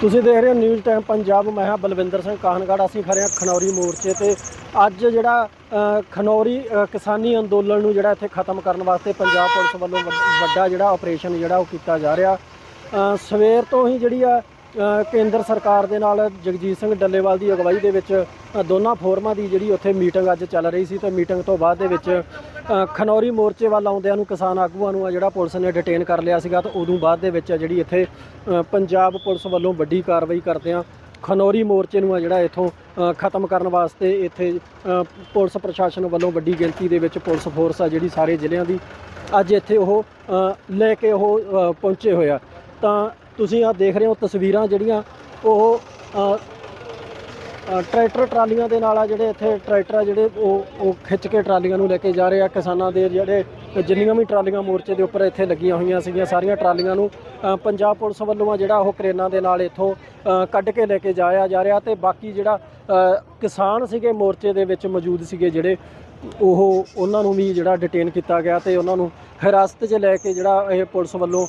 ਤੁਸੀਂ ਦੇਖ ਰਹੇ ਹੋ ਨਿਊਜ਼ ਟਾਈਮ ਪੰਜਾਬ, ਮੈਂ ਹਾਂ ਬਲਵਿੰਦਰ ਸਿੰਘ ਕਾਹਨਗੜ੍ਹ ਅਸੀਂ ਖੜੇ ਹਾਂ ਖਨੌਰੀ ਮੋਰਚੇ ਤੇ। ਅੱਜ ਜਿਹੜਾ ਖਨੌਰੀ ਕਿਸਾਨੀ ਅੰਦੋਲਨ ਨੂੰ ਜਿਹੜਾ ਇੱਥੇ ਖਤਮ ਕਰਨ ਵਾਸਤੇ ਪੰਜਾਬ ਪੁਲਿਸ ਵੱਲੋਂ ਵੱਡ- ਵੱਡਾ ਜਿਹੜਾ ਆਪਰੇਸ਼ਨ ਜਿਹੜਾ ਉਹ ਕੀਤਾ ਜਾ ਰਿਹਾ। ਸਵੇਰ ਤੋਂ ਹੀ ਜਿਹੜੀ ਆ ਕੇਂਦਰ ਸਰਕਾਰ ਦੇ ਨਾਲ ਜਗਜੀਤ ਸਿੰਘ ਡੱਲੇਵਾਲ ਦੀ ਅਗਵਾਈ ਦੇ ਵਿੱਚ ਦੋਨਾਂ ਫੋਰਮਾਂ ਦੀ ਜਿਹੜੀ ਉੱਥੇ ਮੀਟਿੰਗ ਅੱਜ ਚੱਲ ਰਹੀ ਸੀ ਤੇ ਮੀਟਿੰਗ ਤੋਂ ਬਾਅਦ ਦੇ ਵਿੱਚ ਖਨੌਰੀ ਮੋਰਚੇ ਵੱਲ ਆਉਂਦਿਆਂ ਨੂੰ ਕਿਸਾਨ ਆਗੂਆਂ ਨੂੰ ਆ ਜਿਹੜਾ ਪੁਲਿਸ ਨੇ ਡਿਟੇਨ ਕਰ ਲਿਆ ਸੀਗਾ ਤਾਂ ਉਦੋਂ ਬਾਅਦ ਦੇ ਵਿੱਚ ਆ ਜਿਹੜੀ ਇੱਥੇ ਪੰਜਾਬ ਪੁਲਿਸ ਵੱਲੋਂ ਵੱਡੀ ਕਾਰਵਾਈ ਕਰਦਿਆਂ ਖਨੌਰੀ ਮੋਰਚੇ ਨੂੰ ਆ ਜਿਹੜਾ ਇੱਥੋਂ ਖਤਮ ਕਰਨ ਵਾਸਤੇ ਇੱਥੇ ਪੁਲਿਸ ਪ੍ਰਸ਼ਾਸਨ ਵੱਲੋਂ ਵੱਡੀ ਗਿਣਤੀ ਦੇ ਵਿੱਚ ਪੁਲਿਸ ਫੋਰਸ ਆ ਜਿਹੜੀ ਸਾਰੇ ਜ਼ਿਲ੍ਹਿਆਂ ਦੀ ਅੱਜ ਇੱਥੇ ਉਹ ਲੈ ਕੇ ਉਹ ਅ, ਪਹੁੰਚੇ ਹੋਇਆ ਤਾਂ ਤੁਸੀਂ ਆ ਦੇਖ ਰਹੇ ਹੋ ਤਸਵੀਰਾਂ ਜਿਹੜੀਆਂ ਉਹ ਟਰੈਕਟਰ ਟਰਾਲੀਆਂ ਦੇ ਨਾਲ ਆ ਜਿਹੜੇ ਇੱਥੇ ਟਰੈਕਟਰ ਆ ਜਿਹੜੇ ਉਹ ਉਹ ਖਿੱਚ ਕੇ ਟਰਾਲੀਆਂ ਨੂੰ ਲੈ ਕੇ ਜਾ ਰਹੇ ਆ। ਕਿਸਾਨਾਂ ਦੇ ਜਿਹੜੇ ਜਿੰਨੀਆਂ ਵੀ ਟਰਾਲੀਆਂ ਮੋਰਚੇ ਦੇ ਉੱਪਰ ਇੱਥੇ ਲੱਗੀਆਂ ਹੋਈਆਂ ਸੀਗੀਆਂ, ਸਾਰੀਆਂ ਟਰਾਲੀਆਂ ਨੂੰ ਪੰਜਾਬ ਪੁਲਿਸ ਵੱਲੋਂ ਆ ਜਿਹੜਾ ਉਹ ਕਰੇਨਾਂ ਦੇ ਨਾਲ ਇੱਥੋਂ ਕੱਢ ਕੇ ਲੈ ਕੇ ਜਾਇਆ ਜਾ ਰਿਹਾ ਤੇ ਬਾਕੀ ਜਿਹੜਾ ਕਿਸਾਨ ਸੀਗੇ ਮੋਰਚੇ ਦੇ ਵਿੱਚ ਮੌਜੂਦ ਸੀਗੇ ਜਿਹੜੇ, ਉਹ, ਉਹਨਾਂ ਨੂੰ ਵੀ ਜਿਹੜਾ ਡਿਟੇਨ ਕੀਤਾ ਗਿਆ ਤੇ ਉਹਨਾਂ ਨੂੰ ਹਿਰਾਸਤ 'ਚ ਲੈ ਕੇ ਜਿਹੜਾ ਇਹ ਪੁਲਿਸ ਵੱਲੋਂ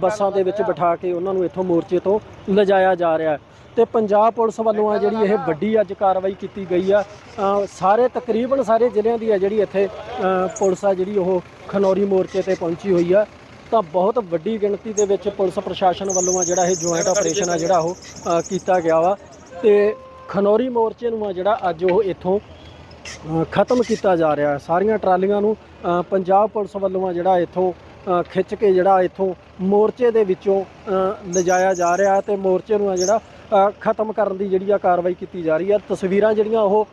ਬੱਸਾਂ ਦੇ ਵਿੱਚ ਬਿਠਾ ਕੇ ਉਹਨਾਂ ਨੂੰ ਇੱਥੋਂ ਮੋਰਚੇ ਤੋਂ ਲਿਜਾਇਆ ਜਾ ਰਿਹਾ ਹੈ। ਤੇ ਪੰਜਾਬ ਪੁਲਿਸ ਵੱਲੋਂ ਆ ਜਿਹੜੀ ਇਹ ਵੱਡੀ ਅੱਜ ਕਾਰਵਾਈ ਕੀਤੀ ਗਈ ਆ ਸਾਰੇ ਤਕਰੀਬਨ ਸਾਰੇ ਜ਼ਿਲ੍ਹਿਆਂ ਦੀ ਆ ਜਿਹੜੀ ਇੱਥੇ ਪੁਲਿਸ ਆ ਜਿਹੜੀ ਉਹ ਖਨੌਰੀ ਮੋਰਚੇ ਤੇ ਪਹੁੰਚੀ ਹੋਈ ਆ। ਤਾਂ ਬਹੁਤ ਵੱਡੀ ਗਿਣਤੀ ਦੇ ਵਿੱਚ ਪੁਲਿਸ ਪ੍ਰਸ਼ਾਸਨ ਵੱਲੋਂ ਆ ਜਿਹੜਾ ਇਹ ਜੁਆਇੰਟ ਆਪਰੇਸ਼ਨ ਆ ਜਿਹੜਾ ਉਹ ਕੀਤਾ ਗਿਆ ਵਾ। ਤੇ ਖਨੌਰੀ ਮੋਰਚੇ ਨੂੰ ਆ ਜਿਹੜਾ ਅੱਜ ਉਹ ਇੱਥੋਂ ਖਤਮ ਕੀਤਾ ਜਾ ਰਿਹਾ ਹੈ। ਸਾਰੀਆਂ ਟਰਾਲੀਆਂ ਨੂੰ ਪੰਜਾਬ ਪੁਲਿਸ ਵੱਲੋਂ ਆ ਜਿਹੜਾ ਇੱਥੋਂ ਖਿੱਚ ਕੇ ਜਿਹੜਾ ਇੱਥੋਂ ਮੋਰਚੇ ਦੇ ਵਿੱਚੋਂ ਲਿਜਾਇਆ ਜਾ ਰਿਹਾ ਹੈ ਤੇ ਮੋਰਚੇ ਨੂੰ ਆ ਜਿਹੜਾ ਖਤਮ ਕਰਨ ਦੀ ਜਿਹੜੀ ਆ ਕਾਰਵਾਈ ਕੀਤੀ ਜਾ ਰਹੀ ਹੈ। ਤਸਵੀਰਾਂ ਜਿਹੜੀਆਂ ਉਹ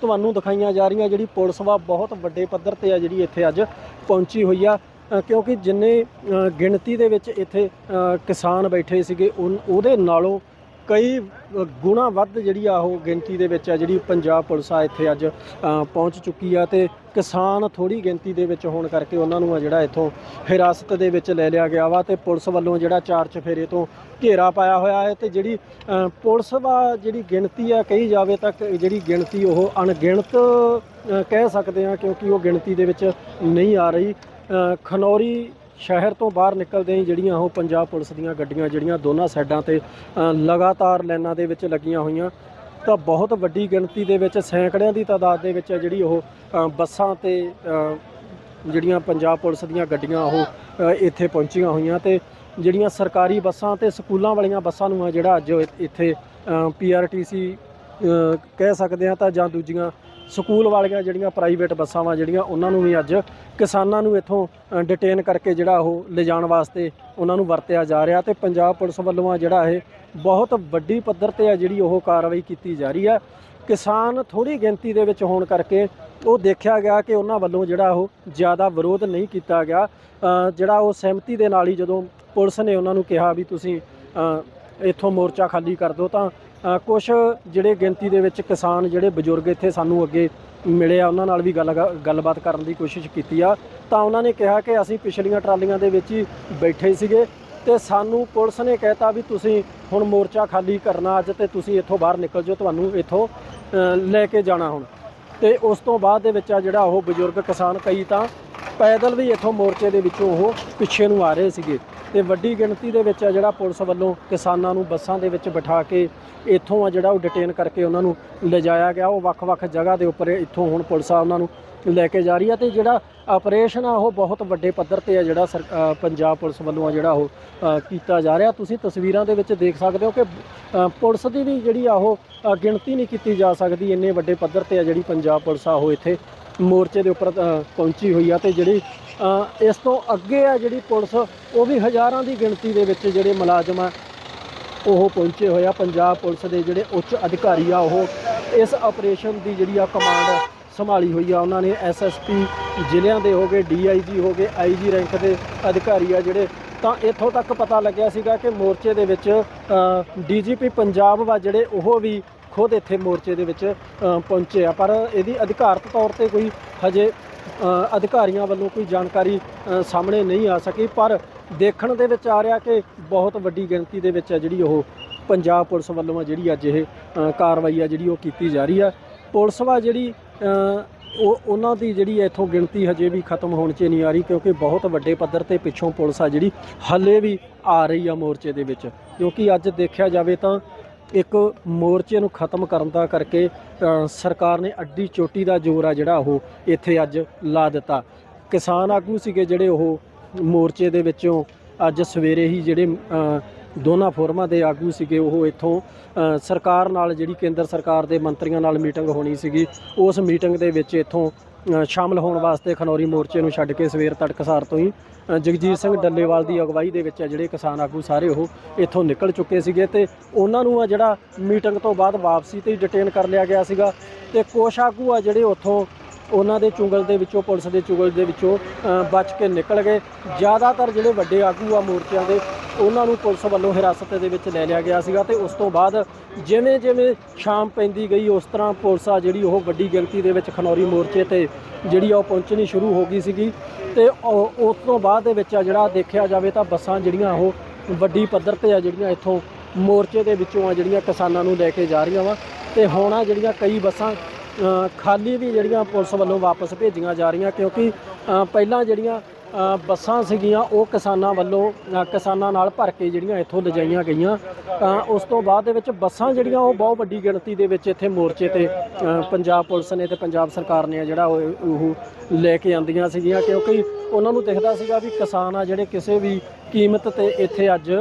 ਤੁਹਾਨੂੰ ਦਿਖਾਈਆਂ ਜਾ ਰਹੀਆਂ, ਜਿਹੜੀ ਪੁਲਿਸ ਵਾ ਬਹੁਤ ਵੱਡੇ ਪੱਧਰ ਤੇ ਆ ਜਿਹੜੀ ਇੱਥੇ ਅੱਜ ਪਹੁੰਚੀ ਹੋਈ ਆ। ਕਿਉਂਕਿ ਜਿੰਨੇ ਗਿਣਤੀ ਦੇ ਵਿੱਚ ਇੱਥੇ ਕਿਸਾਨ ਬੈਠੇ ਸੀਗੇ, ਉਨ- ਉਹਦੇ ਨਾਲੋਂ ਕਈ ਗੁਣਾ ਵੱਧ ਜਿਹੜੀ ਆ ਉਹ ਗਿਣਤੀ ਦੇ ਵਿੱਚ ਆ, ਜਿਹੜੀ ਪੰਜਾਬ ਪੁਲਿਸ ਆ, ਇੱਥੇ ਅੱਜ ਪਹੁੰਚ ਚੁੱਕੀ ਆ ਤੇ ਕਿਸਾਨ ਥੋੜੀ ਗਿਣਤੀ ਦੇ ਵਿੱਚ ਹੋਣ ਕਰਕੇ ਉਹਨਾਂ ਨੂੰ ਆ ਜਿਹੜਾ ਇੱਥੋਂ ਹਿਰਾਸਤ ਦੇ ਵਿੱਚ ਲੈ ਲਿਆ ਗਿਆ ਵਾ ਤੇ ਪੁਲਿਸ ਵੱਲੋਂ ਜਿਹੜਾ ਚਾਰ ਚਫੇਰੇ ਤੋਂ ਘੇਰਾ ਪਾਇਆ ਹੋਇਆ ਹੈ ਤੇ ਜਿਹੜੀ ਪੁਲਿਸ ਵਾ ਜਿਹੜੀ ਗਿਣਤੀ ਆ, ਕਹੀ ਜਾਵੇ ਤਾਂ ਕ- ਜਿਹੜੀ ਗਿਣਤੀ ਉਹ ਅਣਗਿਣਤ ਕਹਿ ਸਕਦੇ ਆ ਕਿਉਂਕਿ ਉਹ ਗਿਣਤੀ ਦੇ ਵਿੱਚ ਨਹੀਂ ਆ ਰਹੀ। ਖਨੌਰੀ ਸ਼ਹਿਰ ਤੋਂ ਬਾਹਰ ਨਿਕਲਦੇ ਹੀ ਜਿਹੜੀਆਂ ਉਹ ਪੰਜਾਬ ਪੁਲਿਸ ਦੀਆਂ ਗੱਡੀਆਂ, ਜਿਹੜੀਆਂ ਦੋਨਾਂ ਸਾਈਡਾਂ ਤੇ ਲਗਾਤਾਰ ਲਾਈਨਾਂ ਦੇ ਵਿੱਚ ਲੱਗੀਆਂ ਹੋਈਆਂ, ਤਾਂ ਬਹੁਤ ਵੱਡੀ ਗਿਣਤੀ ਦੇ ਵਿੱਚ ਸੈਂਕੜਿਆਂ ਦੀ ਤਾਦਾਦ ਦੇ ਵਿੱਚ ਜਿਹੜੀ ਉਹ ਬੱਸਾਂ ਤੇ ਜਿਹੜੀਆਂ ਪੰਜਾਬ ਪੁਲਿਸ ਦੀਆਂ ਗੱਡੀਆਂ ਉਹ ਇੱਥੇ ਪਹੁੰਚੀਆਂ ਹੋਈਆਂ ਤੇ ਜਿਹੜੀਆਂ ਸਰਕਾਰੀ ਬੱਸਾਂ ਤੇ ਸਕੂਲਾਂ ਵਾਲੀਆਂ ਬੱਸਾਂ ਨੂੰ ਆ ਜਿਹੜਾ ਅੱਜ ਇ- ਇੱਥੇ ਪੀਆਰਟੀਸੀ ਕਹਿ ਸਕਦੇ ਆ ਤਾਂ ਜਾਂ ਦੂਜੀਆਂ ਸਕੂਲ ਵਾਲੀਆਂ ਜਿਹੜੀਆਂ ਪ੍ਰਾਈਵੇਟ ਬੱਸਾਂ ਵਾ ਜਿਹੜੀਆਂ, ਉਹਨਾਂ ਨੂੰ ਵੀ ਅੱਜ ਕਿਸਾਨਾਂ ਨੂੰ ਇੱਥੋਂ ਡਿਟੇਨ ਕਰਕੇ ਜਿਹੜਾ ਉਹ ਲਿਜਾਣ ਵਾਸਤੇ ਉਹਨਾਂ ਨੂੰ ਵਰਤਿਆ ਜਾ ਰਿਹਾ ਤੇ ਪੰਜਾਬ ਪੁਲਿਸ ਵੱਲੋਂ ਆ ਜਿਹੜਾ ਇਹ ਬਹੁਤ ਵੱਡੀ ਪੱਧਰ ਤੇ ਆ ਜਿਹੜੀ ਉਹ ਕਾਰਵਾਈ ਕੀਤੀ ਜਾ ਰਹੀ ਹੈ ਕਿਸਾਨ ਥੋੜੀ ਗਿਣਤੀ ਦੇ ਵਿੱਚ ਹੋਣ ਕਰਕੇ ਉਹ ਦੇਖਿਆ ਗਿਆ ਕਿ ਉਹਨਾਂ ਵੱਲੋਂ ਜਿਹੜਾ ਉਹ ਜ਼ਿਆਦਾ ਵਿਰੋਧ ਨਹੀਂ ਕੀਤਾ ਗਿਆ। ਜਿਹੜਾ ਉਹ ਸਹਿਮਤੀ ਦੇ ਨਾਲ ਹੀ ਜਦੋਂ ਪੁਲਿਸ ਨੇ ਉਹਨਾਂ ਨੂੰ ਕਿਹਾ ਵੀ ਤੁਸੀਂ ਇੱਥੋਂ ਮੋਰਚਾ ਖਾਲੀ ਕਰ ਦਿਓ ਤਾਂ ਕੁਝ ਜਿਹੜੇ ਗਿਣਤੀ ਦੇ ਵਿੱਚ ਕਿਸਾਨ ਜਿਹੜੇ ਬਜ਼ੁਰਗ ਇੱਥੇ ਸਾਨੂੰ ਅੱਗੇ ਮਿਲੇ ਆ, ਉਹਨਾਂ ਨਾਲ ਵੀ ਗੱਲ ਗੱਲਬਾਤ ਕਰਨ ਦੀ ਕੋਸ਼ਿਸ਼ ਕੀਤੀ ਆ। ਤਾਂ ਉਹਨਾਂ ਨੇ ਕਿਹਾ ਕਿ ਅਸੀਂ ਪਿਛਲੀਆਂ ਟਰਾਲੀਆਂ ਦੇ ਵਿੱਚ ਹੀ ਬੈਠੇ ਸੀਗੇ ਤੇ ਸਾਨੂੰ ਪੁਲਿਸ ਨੇ ਕਹਿਤਾ ਵੀ ਤੁਸੀਂ ਹੁਣ ਮੋਰਚਾ ਖਾਲੀ ਕਰਨਾ ਅੱਜ ਤੇ ਤੁਸੀਂ ਇੱਥੋਂ ਬਾਹਰ ਨਿਕਲ ਜਾਓ, ਤੁਹਾਨੂੰ ਇੱਥੋਂ ਲੈ ਕੇ ਜਾਣਾ ਹੁਣ। ਤੇ ਉਸ ਤੋਂ ਬਾਅਦ ਦੇ ਵਿੱਚ ਆ ਜਿਹੜਾ ਉਹ ਬਜ਼ੁਰਗ ਕਿਸਾਨ ਕਈ ਤਾਂ ਪੈਦਲ ਵੀ ਇੱਥੋਂ ਮੋਰਚੇ ਦੇ ਵਿੱਚੋਂ ਉਹ ਪਿੱਛੇ ਨੂੰ ਆ ਰਹੇ ਸੀਗੇ। ਤੇ ਵੱਡੀ ਗਿਣਤੀ ਦੇ ਵਿੱਚ ਆ ਜਿਹੜਾ ਪੁਲਿਸ ਵੱਲੋਂ ਕਿਸਾਨਾਂ ਨੂੰ ਬੱਸਾਂ ਦੇ ਵਿੱਚ ਬਿਠਾ ਕੇ ਇੱਥੋਂ ਆ ਜਿਹੜਾ ਉਹ ਡਿਟੇਨ ਕਰਕੇ ਉਹਨਾਂ ਨੂੰ ਲਿਜਾਇਆ ਗਿਆ। ਉਹ ਵੱਖ-ਵੱਖ ਜਗ੍ਹਾ ਦੇ ਉੱਪਰ ਇੱਥੋਂ ਹੁਣ ਪੁਲਿਸ ਆ ਉਹਨਾਂ ਨੂੰ ਲੈ ਕੇ ਜਾ ਰਹੀ ਆ ਤੇ ਜਿਹੜਾ ਆਪਰੇਸ਼ਨ ਆ ਉਹ ਬਹੁਤ ਵੱਡੇ ਪੱਧਰ ਤੇ ਆ ਜਿਹੜਾ ਸਰ- ਪੰਜਾਬ ਪੁਲਿਸ ਵੱਲੋਂ ਆ ਜਿਹੜਾ ਉਹ ਕੀਤਾ ਜਾ ਰਿਹਾ। ਤੁਸੀਂ ਤਸਵੀਰਾਂ ਦੇ ਵਿੱਚ ਦੇਖ ਸਕਦੇ ਹੋ ਕਿ ਪੁਲਿਸ ਦੀ ਵੀ ਜਿਹੜੀ ਆ ਉਹ ਗਿਣਤੀ ਨਹੀਂ ਕੀਤੀ ਜਾ ਸਕਦੀ। ਇੰਨੇ ਵੱਡੇ ਪੱਧਰ ਤੇ ਆ ਜਿਹੜੀ ਪੰਜਾਬ ਪੁਲਿਸ ਆ ਉਹ ਇੱਥੇ ਮੋਰਚੇ ਦੇ ਉੱਪਰ ਪਹੁੰਚੀ ਹੋਈ ਆ ਤੇ ਜਿਹੜੀ ਇਸ ਤੋਂ ਅੱਗੇ ਆ ਜਿਹੜੀ ਪੁਲਿਸ, ਉਹ ਵੀ ਹਜ਼ਾਰਾਂ ਦੀ ਗਿਣਤੀ ਦੇ ਵਿੱਚ ਜਿਹੜੇ ਮੁਲਾਜ਼ਮ ਆ, ਉਹ ਪਹੁੰਚੇ ਹੋਏ ਆ। ਪੰਜਾਬ ਪੁਲਿਸ ਦੇ ਜਿਹੜੇ ਉੱਚ ਅਧਿਕਾਰੀ ਆ, ਉਹ ਇਸ ਆਪਰੇਸ਼ਨ ਦੀ ਜਿਹੜੀ ਆ ਕਮਾਂਡ ਸੰਭਾਲੀ ਹੋਈ ਆ। ਉਹਨਾਂ ਨੇ ਐਸਐਸਪੀ ਜ਼ਿਲ੍ਹਿਆਂ ਦੇ ਹੋ ਗਏ ਡੀਆਈਜੀ ਹੋ ਗਏ ਆਈਜੀ ਰੈਂਕ ਦੇ ਅਧਿਕਾਰੀ ਆ ਜਿਹੜੇ। ਤਾਂ ਇੱਥੋਂ ਤੱਕ ਪਤਾ ਲੱਗਿਆ ਸੀਗਾ ਕਿ ਮੋਰਚੇ ਦੇ ਵਿੱਚ ਡੀਜੀਪੀ ਪੰਜਾਬ ਵਾ ਜਿਹੜੇ, ਉਹ ਵੀ ਖੁਦ ਇੱਥੇ ਮੋਰਚੇ ਦੇ ਵਿੱਚ ਪਹੁੰਚੇ ਆ। ਪਰ ਇਹਦੀ ਅਧਿਕਾਰਤ ਤੌਰ ਤੇ ਕੋਈ ਹਜੇ ਅਧਿਕਾਰੀਆਂ ਵੱਲੋਂ ਕੋਈ ਜਾਣਕਾਰੀ ਸਾਹਮਣੇ ਨਹੀਂ ਆ ਸਕੀ। ਪਰ ਦੇਖਣ ਦੇ ਵਿੱਚ ਆ ਰਿਹਾ ਕਿ ਬਹੁਤ ਵੱਡੀ ਗਿਣਤੀ ਦੇ ਵਿੱਚ ਆ ਜਿਹੜੀ ਉਹ ਪੰਜਾਬ ਪੁਲਿਸ ਵੱਲੋਂ ਆ ਜਿਹੜੀ ਅੱਜ ਇਹ ਕਾਰਵਾਈ ਆ ਜਿਹੜੀ ਉਹ ਕੀਤੀ ਜਾ ਰਹੀ ਆ। ਪੁਲਿਸ ਵਾ ਜਿਹੜੀ ਉਹ, ਉਹਨਾਂ ਦੀ ਜਿਹੜੀ ਇੱਥੋਂ ਗਿਣਤੀ ਹਜੇ ਵੀ ਖਤਮ ਹੋਣ 'ਚ ਨਹੀਂ ਆ ਰਹੀ ਕਿਉਂਕਿ ਬਹੁਤ ਵੱਡੇ ਪੱਧਰ ਤੇ ਪਿੱਛੋਂ ਪੁਲਿਸ ਆ ਜਿਹੜੀ ਹੱਲੇ ਵੀ ਆ ਰਹੀ ਆ ਮੋਰਚੇ ਦੇ ਵਿੱਚ। ਕਿਉਂਕਿ ਅੱਜ ਦੇਖਿਆ ਜਾਵੇ ਤਾਂ ਇੱਕ ਮੋਰਚੇ ਨੂੰ ਖਤਮ ਕਰਨ ਦਾ ਕਰਕੇ ਸਰਕਾਰ ਨੇ ਅੱਡੀ ਚੋਟੀ ਦਾ ਜ਼ੋਰ ਆ ਜਿਹੜਾ ਉਹ ਇੱਥੇ ਅੱਜ ਲਾ ਦਿੱਤਾ। ਕਿਸਾਨ ਆਗੂ ਸੀਗੇ ਜਿਹੜੇ ਉਹ ਮੋਰਚੇ ਦੇ ਵਿੱਚੋਂ ਅੱਜ ਸਵੇਰੇ ਹੀ ਜਿਹੜੇ ਦੋਨਾਂ ਫੋਰਮਾਂ ਦੇ ਆਗੂ ਸੀਗੇ ਉਹ ਇੱਥੋਂ ਸਰਕਾਰ ਨਾਲ ਜਿਹੜੀ ਕੇਂਦਰ ਸਰਕਾਰ ਦੇ ਮੰਤਰੀਆਂ ਨਾਲ ਮੀਟਿੰਗ ਹੋਣੀ ਸੀਗੀ ਉਸ ਮੀਟਿੰਗ ਦੇ ਵਿੱਚ ਇੱਥੋਂ ਅ, ਸ਼ਾਮਲ ਹੋਣ ਵਾਸਤੇ ਖਨੌਰੀ ਮੋਰਚੇ ਨੂੰ ਛੱਡ ਕੇ ਸਵੇਰ ਤੜਕਸਾਰ ਤੋਂ ਹੀ ਜਗਜੀਤ ਸਿੰਘ ਡੱਲੇਵਾਲ ਦੀ ਅਗਵਾਈ ਦੇ ਵਿੱਚ ਆ ਜਿਹੜੇ ਕਿਸਾਨ ਆਗੂ ਸਾਰੇ ਉਹ ਇੱਥੋਂ ਨਿਕਲ ਚੁੱਕੇ ਸੀਗੇ ਤੇ ਉਹਨਾਂ ਨੂੰ ਆ ਜਿਹੜਾ ਮੀਟਿੰਗ ਤੋਂ ਬਾਅਦ ਵਾਪਸੀ ਤੇ ਡਿਟੇਨ ਕਰ ਲਿਆ ਗਿਆ ਸੀਗਾ ਤੇ ਕੁਛ ਆਗੂ ਆ ਜਿਹੜੇ ਉੱਥੋਂ ਉਹਨਾਂ ਦੇ ਚੁੰਗਲ ਦੇ ਵਿੱਚੋਂ, ਪੁਲਿਸ ਦੇ ਚੁੰਗਲ ਦੇ ਵਿੱਚੋਂ ਬਚ ਕੇ ਨਿਕਲ ਗਏ। ਜ਼ਿਆਦਾਤਰ ਜਿਹੜੇ ਵੱਡੇ ਆਗੂ ਆ ਮੋਰਚਿਆਂ ਦੇ, ਉਹਨਾਂ ਨੂੰ ਪੁਲਿਸ ਵੱਲੋਂ ਹਿਰਾਸਤ ਦੇ ਵਿੱਚ ਲੈ ਲਿਆ ਗਿਆ ਸੀਗਾ ਤੇ ਉਸ ਤੋਂ ਬਾਅਦ ਜਿਵੇਂ ਜਿਵੇਂ ਸ਼ਾਮ ਪੈਂਦੀ ਗਈ, ਉਸ ਤਰ੍ਹਾਂ ਪੁਲਿਸ ਆ ਜਿਹੜੀ ਉਹ ਵੱਡੀ ਗਿਣਤੀ ਦੇ ਵਿੱਚ ਖਨੌਰੀ ਮੋਰਚੇ ਤੇ ਜਿਹੜੀ ਆ ਉਹ ਪਹੁੰਚਣੀ ਸ਼ੁਰੂ ਹੋ ਗਈ ਸੀਗੀ। ਤੇ ਉਸ ਤੋਂ ਬਾਅਦ ਦੇ ਵਿੱਚ ਆ ਜਿਹੜਾ ਦੇਖਿਆ ਜਾਵੇ ਤਾਂ ਬੱਸਾਂ ਜਿਹੜੀਆਂ ਉਹ ਵੱਡੀ ਪੱਧਰ ਤੇ ਆ ਜਿਹੜੀਆਂ ਇੱਥੋਂ ਮੋਰਚੇ ਦੇ ਵਿੱਚੋਂ ਆ ਜਿਹੜੀਆਂ ਕਿਸਾਨਾਂ ਨੂੰ ਲੈ ਕੇ ਜਾ ਰਹੀਆਂ ਵਾ। ਤੇ ਹੁਣ ਆ ਜਿਹੜੀਆਂ ਕਈ ਬੱਸਾਂ ਖਾਲੀ ਵੀ ਜਿਹੜੀਆਂ ਪੁਲਿਸ ਵੱਲੋਂ ਵਾਪਸ ਭੇਜੀਆਂ ਜਾ ਰਹੀਆਂ ਕਿਉਂਕਿ ਪਹਿਲਾਂ ਜਿਹੜੀਆਂ ਬੱਸਾਂ ਸੀਗੀਆਂ, ਉਹ ਕਿਸਾਨਾਂ ਵੱਲੋਂ ਕਿਸਾਨਾਂ ਨਾਲ ਭਰ ਕੇ ਜਿਹੜੀਆਂ ਇੱਥੋਂ ਲਿਜਾਈਆਂ ਗਈਆਂ। ਤਾਂ ਉਸ ਤੋਂ ਬਾਅਦ ਦੇ ਵਿੱਚ ਬੱਸਾਂ ਜਿਹੜੀਆਂ, ਉਹ ਬਹੁਤ ਵੱਡੀ ਗਿਣਤੀ ਦੇ ਵਿੱਚ ਇੱਥੇ ਮੋਰਚੇ ਤੇ ਪੰਜਾਬ ਪੁਲਿਸ ਨੇ ਤੇ ਪੰਜਾਬ ਸਰਕਾਰ ਨੇ ਜਿਹੜਾ ਉਹ ਉਹ ਲੈ ਕੇ ਆਂਦੀਆਂ ਸੀਗੀਆਂ ਕਿਉਂਕਿ ਉਹਨਾਂ ਨੂੰ ਦਿਖਦਾ ਸੀਗਾ ਵੀ ਕਿਸਾਨ ਆ ਜਿਹੜੇ ਕਿਸੇ ਵੀ ਕੀਮਤ ਤੇ ਇੱਥੇ ਅੱਜ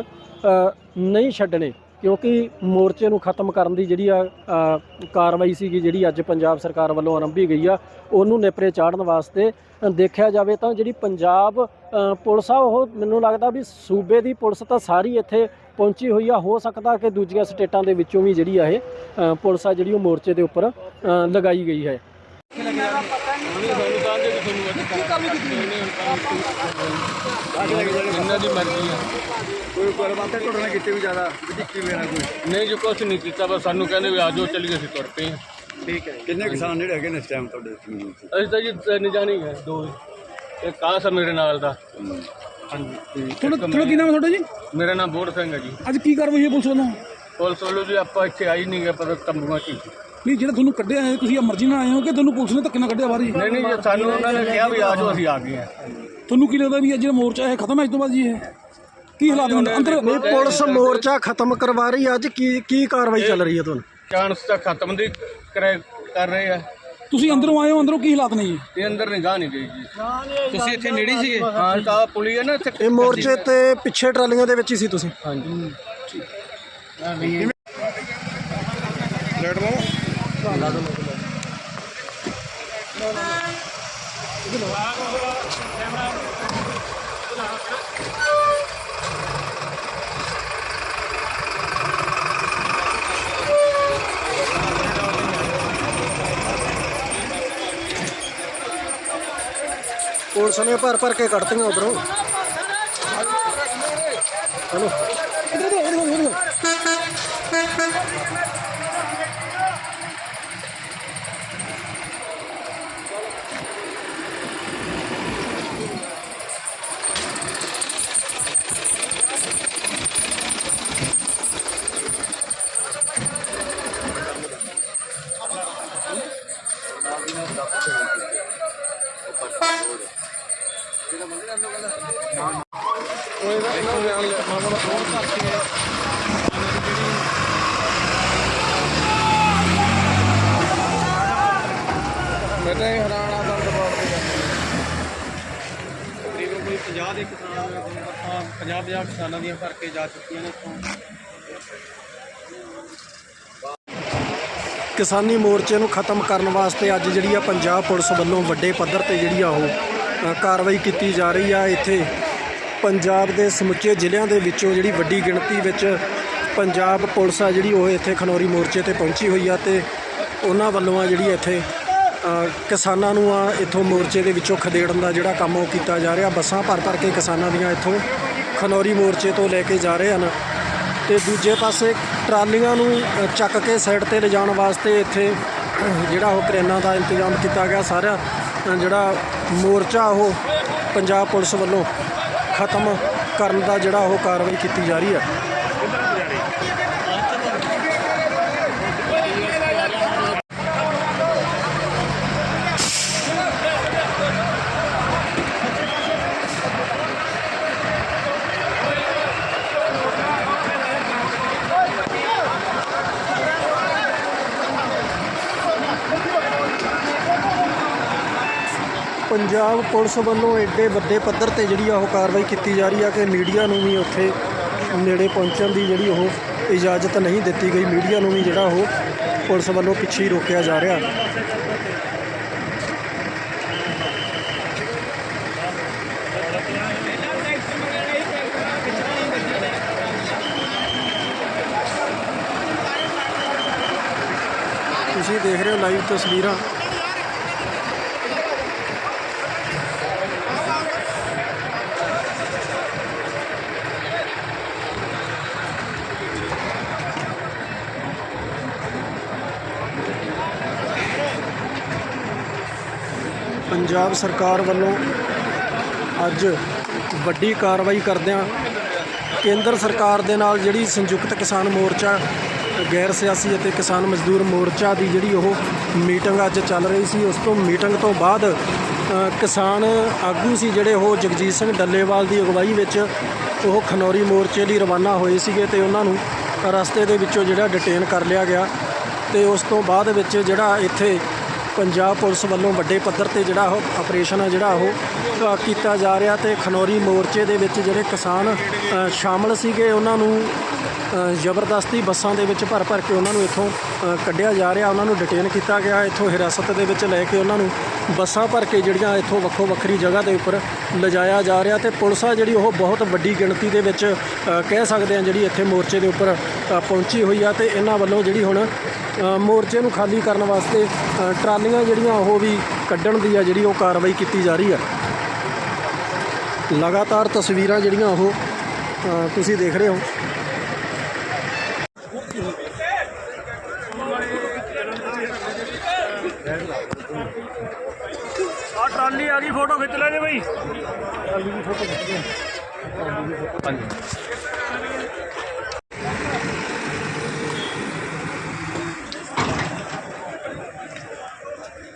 ਨਹੀਂ ਛੱਡਣੇ। ਕਿਉਂਕਿ ਮੋਰਚੇ ਨੂੰ ਖਤਮ ਕਰਨ ਦੀ ਜਿਹੜੀ ਆ ਕਾਰਵਾਈ ਸੀਗੀ ਜਿਹੜੀ ਅੱਜ ਪੰਜਾਬ ਸਰਕਾਰ ਵੱਲੋਂ ਆਰੰਭੀ ਗਈ ਆ, ਉਹਨੂੰ ਨੇਪਰੇ ਚਾੜਨ ਵਾਸਤੇ ਦੇਖਿਆ ਜਾਵੇ ਤਾਂ ਜਿਹੜੀ ਪੰਜਾਬ ਪੁਲਿਸ ਆ, ਉਹ ਮੈਨੂੰ ਲੱਗਦਾ ਵੀ ਸੂਬੇ ਦੀ ਪੁਲਿਸ ਤਾਂ ਸਾਰੀ ਇੱਥੇ ਪਹੁੰਚੀ ਹੋਈ ਆ, ਹੋ ਸਕਦਾ ਕਿ ਦੂਜੀਆਂ ਸਟੇਟਾਂ ਦੇ ਵਿੱਚੋਂ ਵੀ ਜਿਹੜੀ ਆ ਇਹ ਪੁਲਿਸ ਆ ਜਿਹੜੀ ਉਹ ਮੋਰਚੇ ਦੇ ਉੱਪਰ ਲਗਾਈ ਗਈ ਹੈ। ਇਹਨਾਂ ਦੀ ਮਰਜ਼ੀ ਆ। ਕੋਈ ਗੱਲਬਾਤ ਹੈ ਤੁਹਾਡੇ ਨਾਲ ਕੀਤੀ ਵੀ ਜ਼ਿਆਦਾ ਵਧੀਕੀ ਵੇਣਾ ਕੋਈ? ਨਹੀਂ ਜੋ ਕੁਛ ਨਹੀਂ ਕੀਤਾ ਬਸ ਸਾਨੂੰ ਕਹਿੰਦੇ ਵੀ ਆਜੋ ਚੱਲੀਏ ਅਸੀਂ ਤੁਰ ਪਏ ਹਾਂ। ਠੀਕ ਹੈ। ਕਿੰਨੇ ਕਿਸਾਨ ਜਿਹੜੇ ਹੈਗੇ ਨੇ ਇਸ ਟਾਈਮ ਤੁਹਾਡੇ ਜ਼ਮੀਨ 'ਚ? ਅਸੀਂ ਤਾਂ ਜੀ ਤਿੰਨ ਜਾਣੇ ਹੀ ਹੈ ਦੋ। ਇੱਕ ਕਾਸ ਮੇਰੇ ਨਾਲ ਦਾ। ਹਾਂਜੀ। ਤੁਹਾਡਾ ਤੁਹਾਡਾ ਕੀ ਨਾਮ ਹੈ ਤੁਹਾਡਾ ਜੀ? ਮੇਰਾ ਨਾਮ ਬੋੜ ਸਿੰਘ ਹੈ ਜੀ। ਅੱਜ ਕੀ ਕਾਰਵਾਈ ਹੈ ਪੁਲਿਸ ਵੱਲੋਂ? ਪੁਲਿਸ ਵੱਲੋਂ ਜੀ ਆਪਾਂ ਇੱਥੇ ਆਈ ਨਹੀਂ ਗਏ ਪਰ ਤੰਬੂਆਂ 'ਚ ਹੀ। ਨਹੀਂ ਜਿਹੜਾ ਤੁਹਾਨੂੰ ਕੱਢਿਆ ਹੈ ਤੁਸੀਂ ਮਰਜ਼ੀ ਨਾਲ ਆਏ ਹੋ ਕਿ ਤੁਹਾਨੂੰ ਪੁਲਿਸ ਨੇ ਧੱਕੇ ਨਾਲ ਕੱਢਿਆ ਬਾਹਰ ਜੀ ਨਹੀਂ ਨਹੀਂ ਸਾਨੂੰ ਉਹਨਾਂ ਨੇ ਕਿਹਾ ਵੀ ਆਜੋ ਅਸੀਂ ਆ ਗਏ ਹਾਂ। ਤੁਹਾਨੂੰ ਕੀ ਲੱਗਦਾ ਵੀ ਇਹ ਜਿਹੜਾ ਮੋਰਚਾ ਹੈ ਖਤਮ ਹੈ ਅੱਜ ਤੋਂ ਬਾਅਦ ਜੀ ਇਹ? ਕੀ ਹਾਲਾਤ ਨੇ? ਅੰਦਰ ਨਹੀਂ ਪੁਲਿਸ ਮੋਰਚਾ ਖਤਮ ਕਰਵਾ ਰਹੀ ਆ ਅੱਜ ਕੀ ਕੀ ਕਾਰਵਾਈ ਚੱਲ ਰਹੀ ਹੈ ਤੁਹਾਨੂੰ? ਚਾਂਸ ਤਾਂ ਖਤਮ ਦੀ ਕਰੇ ਰਹੇ ਆ। ਤੁਸੀਂ ਅੰਦਰੋਂ ਆਏ ਹੋ ਅੰਦਰੋਂ ਕੀ ਹਾਲਾਤ ਨੇ ਜੀ? ਇਹ ਅੰਦਰ ਨਿਗਾਹ ਨਹੀਂ ਗਈ ਜੀ। ਤੁਸੀਂ ਇੱਥੇ ਨੇੜੇ ਸੀਗੇ? ਹਾਂ ਤਾਂ ਪੁਲੀ ਹੈ ਨਾ ਇੱਥੇ ਇਹ ਮੋਰਚੇ ਤੇ ਪਿੱਛੇ ਟਰਾਲੀਆਂ ਦੇ ਵਿੱਚ ਹੀ ਸੀ ਤੁਸੀਂ? ਹਾਂਜੀ। ਪੁਲਿਸ ਨੇ ਭਰ ਭਰ ਕੇ ਕੱਢਤੀਆਂ ਉਧਰੋਂ। ਚਲੋ। ਮੈਂ 50 ਦੇ ਕਿਸਾਨ ਆਪਾਂ 50 50 ਕਿਸਾਨਾਂ ਦੀਆਂ ਭਰ ਕੇ ਜਾ ਚੁੱਕੀਆਂ ਨੇ ਇੱਥੋਂ। ਕਿਸਾਨੀ ਮੋਰਚੇ ਨੂੰ ਖਤਮ ਕਰਨ ਵਾਸਤੇ ਅੱਜ ਜਿਹੜੀ ਆ ਪੰਜਾਬ ਪੁਲਿਸ ਵੱਲੋਂ ਵੱਡੇ ਪੱਧਰ ਤੇ ਜਿਹੜੀ ਆ ਉਹ ਕਾਰਵਾਈ ਕੀਤੀ ਜਾ ਰਹੀ ਆ। ਇੱਥੇ ਪੰਜਾਬ ਦੇ ਸਮੁੱਚੇ ਜ਼ਿਲ੍ਹਿਆਂ ਦੇ ਵਿੱਚੋਂ ਜਿਹੜੀ ਵੱਡੀ ਗਿਣਤੀ ਵਿੱਚ ਪੰਜਾਬ ਪੁਲਿਸ ਆ ਜਿਹੜੀ ਉਹ ਇੱਥੇ ਖਨੌਰੀ ਮੋਰਚੇ ਤੇ ਪਹੁੰਚੀ ਹੋਈ ਆ ਤੇ ਉਹਨਾਂ ਵੱਲੋਂ ਆ ਜਿਹੜੀ ਇੱਥੇ ਕਿਸਾਨਾਂ ਨੂੰ ਆ ਇੱਥੋਂ ਮੋਰਚੇ ਦੇ ਵਿੱਚੋਂ ਖਦੇੜਨ ਦਾ ਜਿਹੜਾ ਕੰਮ ਉਹ ਕੀਤਾ ਜਾ ਰਿਹਾ। ਬੱਸਾਂ ਭਰ ਭਰ ਕੇ ਕਿਸਾਨਾਂ ਦੀਆਂ ਇੱਥੋਂ ਖਨੌਰੀ ਮੋਰਚੇ ਤੋਂ ਲੈ ਕੇ ਜਾ ਰਹੇ ਹਨ। ਤੇ ਦੂਜੇ ਪਾਸੇ ਟਰਾਲੀਆਂ ਨੂੰ ਚੱਕ ਕੇ ਸਾਈਡ ਤੇ ਲਿਜਾਣ ਵਾਸਤੇ ਇੱਥੇ ਜਿਹੜਾ ਉਹ ਕਰੇਨਾਂ ਦਾ ਇੰਤਜ਼ਾਮ ਕੀਤਾ ਗਿਆ। ਸਾਰਾ ਜਿਹੜਾ ਮੋਰਚਾ ਉਹ ਪੰਜਾਬ ਪੁਲਿਸ ਵੱਲੋਂ ਖਤਮ ਕਰਨ ਦਾ ਜਿਹੜਾ ਉਹ ਕਾਰਵਾਈ ਕੀਤੀ ਜਾ ਰਹੀ ਹੈ। ਪੰਜਾਬ ਪੁਲਿਸ ਵੱਲੋਂ ਐਡੇ ਵੱਡੇ ਪੱਧਰ ਤੇ ਜਿਹੜੀ ਆ ਉਹ ਕਾਰਵਾਈ ਕੀਤੀ ਜਾ ਰਹੀ ਆ ਕਿ ਮੀਡੀਆ ਨੂੰ ਵੀ ਉੱਥੇ ਨੇੜੇ ਪਹੁੰਚਣ ਦੀ ਜਿਹੜੀ ਉਹ ਇਜਾਜ਼ਤ ਨਹੀਂ ਦਿੱਤੀ ਗਈ। ਮੀਡੀਆ ਨੂੰ ਵੀ ਜਿਹੜਾ ਉਹ ਪੁਲਿਸ ਵੱਲੋਂ ਪਿੱਛੇ ਰੋਕਿਆ ਜਾ ਰਿਹਾ। ਤੁਸੀਂ ਦੇਖ ਰਹੇ ਹੋ ਲਾਈਵ ਤਸਵੀਰਾਂ। ਪੰਜਾਬ ਸਰਕਾਰ ਵੱਲੋਂ ਅੱਜ ਵੱਡੀ ਕਾਰਵਾਈ ਕਰਦਿਆਂ ਕੇਂਦਰ ਸਰਕਾਰ ਦੇ ਨਾਲ ਜਿਹੜੀ ਸੰਯੁਕਤ ਕਿਸਾਨ ਮੋਰਚਾ, ਗੈਰ ਸਿਆਸੀ ਅਤੇ ਕਿਸਾਨ ਮਜ਼ਦੂਰ ਮੋਰਚਾ ਦੀ ਜਿਹੜੀ ਉਹ ਮੀਟਿੰਗ ਅੱਜ ਚੱਲ ਰਹੀ ਸੀ, ਉਸ ਤੋਂ ਮੀਟਿੰਗ ਤੋਂ ਬਾਅਦ ਕਿਸਾਨ ਆਗੂ ਸੀ ਜਿਹੜੇ ਉਹ ਜਗਜੀਤ ਸਿੰਘ ਡੱਲੇਵਾਲ ਦੀ ਅਗਵਾਈ ਵਿੱਚ ਉਹ ਖਨੌਰੀ ਮੋਰਚੇ ਲਈ ਰਵਾਨਾ ਹੋਏ ਸੀਗੇ ਤੇ ਉਹਨਾਂ ਨੂੰ ਰਸਤੇ ਦੇ ਵਿੱਚੋਂ ਜਿਹੜਾ ਡਿਟੇਨ ਕਰ ਲਿਆ ਗਿਆ ਤੇ ਉਸ ਤੋਂ ਬਾਅਦ ਵਿੱਚ ਜਿਹੜਾ ਇੱਥੇ ਪੰਜਾਬ ਪੁਲਿਸ ਵੱਲੋਂ ਵੱਡੇ ਪੱਧਰ ਤੇ ਜਿਹੜਾ ਉਹ ਆਪਰੇਸ਼ਨ ਆ ਜਿਹੜਾ ਉਹ ਕੀਤਾ ਜਾ ਰਿਹਾ ਤੇ ਖਨੌਰੀ ਮੋਰਚੇ ਦੇ ਵਿੱਚ ਜਿਹੜੇ ਕਿਸਾਨ ਸ਼ਾਮਲ ਸੀਗੇ, ਉਹਨਾਂ ਨੂੰ ਜ਼ਬਰਦਸਤੀ ਬੱਸਾਂ ਦੇ ਵਿੱਚ ਭਰ ਭਰ ਕੇ ਉਹਨਾਂ ਨੂੰ ਇੱਥੋਂ ਕੱਢਿਆ ਜਾ ਰਿਹਾ, ਉਹਨਾਂ ਨੂੰ ਡਿਟੇਨ ਕੀਤਾ ਗਿਆ, ਇੱਥੋਂ ਹਿਰਾਸਤ ਦੇ ਵਿੱਚ ਲੈ ਕੇ ਉਹਨਾਂ ਨੂੰ ਬੱਸਾਂ ਭਰ ਕੇ ਜਿਹੜੀਆਂ ਇੱਥੋਂ ਵੱਖੋ ਵੱਖਰੀ ਜਗ੍ਹਾ ਦੇ ਉੱਪਰ ਲਿਜਾਇਆ ਜਾ ਰਿਹਾ ਤੇ ਪੁਲਿਸ ਆ ਜਿਹੜੀ ਉਹ ਬਹੁਤ ਵੱਡੀ ਗਿਣਤੀ ਦੇ ਵਿੱਚ ਕਹਿ ਸਕਦੇ ਆ ਜਿਹੜੀ ਇੱਥੇ ਮੋਰਚੇ ਦੇ ਉੱਪਰ ਪਹੁੰਚੀ ਹੋਈ ਆ ਤੇ ਇਹਨਾਂ ਵੱਲੋਂ ਜਿਹੜੀ ਹੁਣ ਮੋਰਚੇ ਨੂੰ ਖਾਲੀ ਕਰਨ ਵਾਸਤੇ ਟਰਾਲੀਆਂ ਜਿਹੜੀਆਂ ਉਹ ਵੀ ਕੱਢਣ ਦੀ ਆ ਜਿਹੜੀ ਉਹ ਕਾਰਵਾਈ ਕੀਤੀ ਜਾ ਰਹੀ ਆ। ਲਗਾਤਾਰ ਤਸਵੀਰਾਂ ਜਿਹੜੀਆਂ ਉਹ ਤੁਸੀਂ ਦੇਖ ਰਹੇ ਹੋ। ਆ ਟਰਾਲੀ ਆ ਗਈ ਫੋਟੋ ਖਿੱਚ ਲੈ ਜੇ ਬਈ। ਟਰਾਲੀ ਦੀ ਫੋਟੋ ਖਿੱਚਦੇ ਆ ਹਾਂਜੀ।